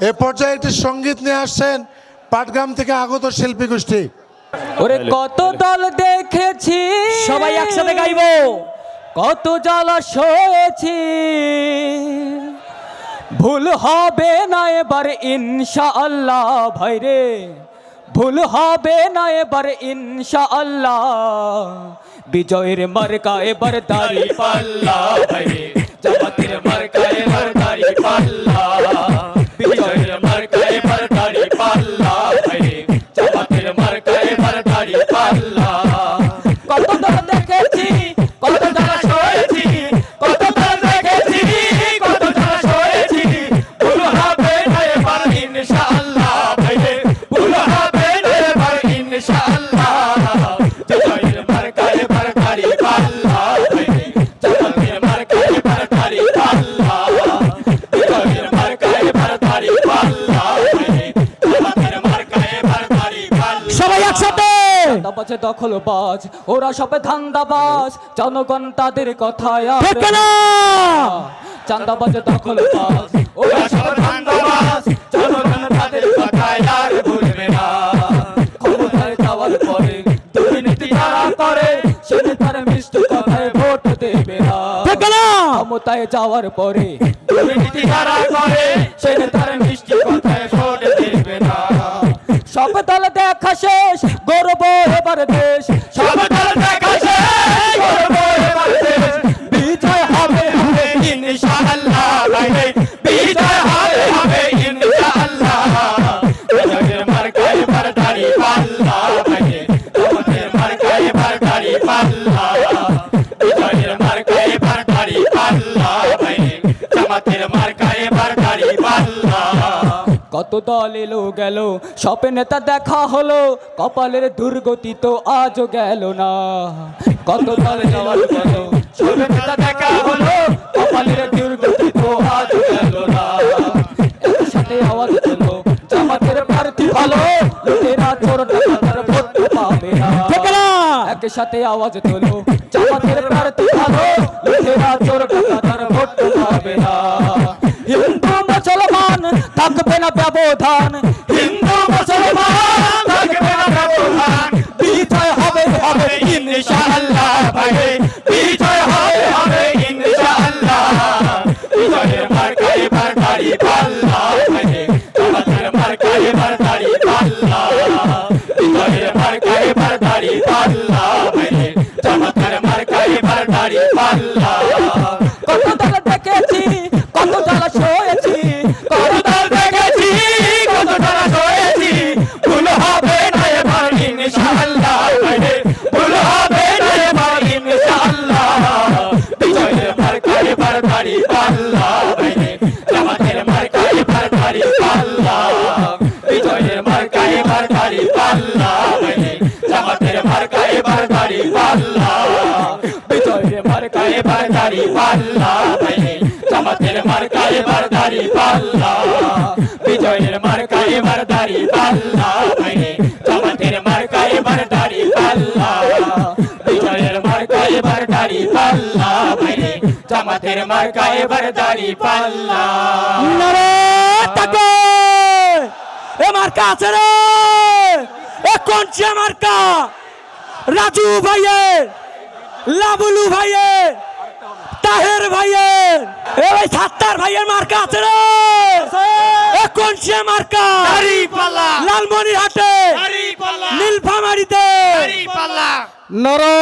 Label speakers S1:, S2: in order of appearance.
S1: এ পর্যায়ে একটি সংগীত নিয়ে আসছেন পাটগ্রাম থেকে আগত শিল্পী গোষ্ঠী।
S2: ওরে কত দল দেখেছি।
S3: সবাই একসাথে গাইবো।
S2: কত জলাশয়েছি ভুল হবে না এবার ইনশাআল্লাহ ভাইরে ভুল হবে না এবার ইনশাআল্লাহ। বিজয়ের মার্কা এবার দাড়ি পাল্লা ভাইরে জামাতের মার্কা এবার বাজে দখল বাজ ওরা সবে ধান্দাবাজ। জনগণ তাদের কথায় আর চান্দা বাজে দখল বাজ ওরা সবে ধান্দাবাজ। জনগণ তাদের কথায় আর ভুলবে না। ক্ষমতায় যাওয়ার পরে দুর্নীতি যারা করে সে তার মিষ্টি কথায় ভোট দেবে না। ক্ষমতায় যাওয়ার পরে দুর্নীতি যারা করে সে তার মিষ্টি কথায় ভোট দেবে না। সব দল দেখা শেষ গর্ব এবার দেশ, সব দল দেখা শেষ গর্ব এবার দেশ, বিজয় হবে হবে বিজয় হবে কত দল এলো গেল সব নেতা দেখা হলো কপালের দুর্গতি তো আজও গেল না। কত দল যাওয়ার গেল সব নেতা দেখা হলো কপালের দুর্গতি তো আজও গেল না। একসাথে আওয়াজ হলো জামাতের প্রার্থী ভালো লোকেরা চোর ডাকাতার ভোট পাবে না।
S3: ঠিক না
S2: একই সাথে আওয়াজ তোলো জামাতের প্রার্থী ভালো লোকেরা চোর ডাকাতার ভোট পাবে না। থাকবে না ব্যবধান। হিন্দু মুসলমান থাকবে না ব্যবধান। বিজয় হবে হবে ইনশাআল্লাহ। পাল্লা ভাইরে জামাতের মার্কা এবার দাড়ি বিজয়ের মার্কা এবার দাড়ি জামাতের মার্কা এবার দাড়ি বিজয়ের মার্কা এবার দাড়ি জামাতের মার্কা এবার দাড়ি বিজয়ের মার্কা এবার দাড়ি জামাতের মার্কা এবার দাড়ি বিজয়ের মার্কা এবার দাড়ি পাল্লা ভাইরে জামাতের মার্কা এবার দাড়ি পাল্লা।
S3: নারে তাকে! এ মার্কা আছে রে! এ কোন সে মার্কা? রাজু ভাইয়ের লাবুলু ভাইয়ের তাহের ভাইয়ের এ ভাই সাত্তার ভাইয়ের মার্কা আছে রে! এ কোন সে মার্কা? লালমনির হাটে নীলফামারিতে। নরে!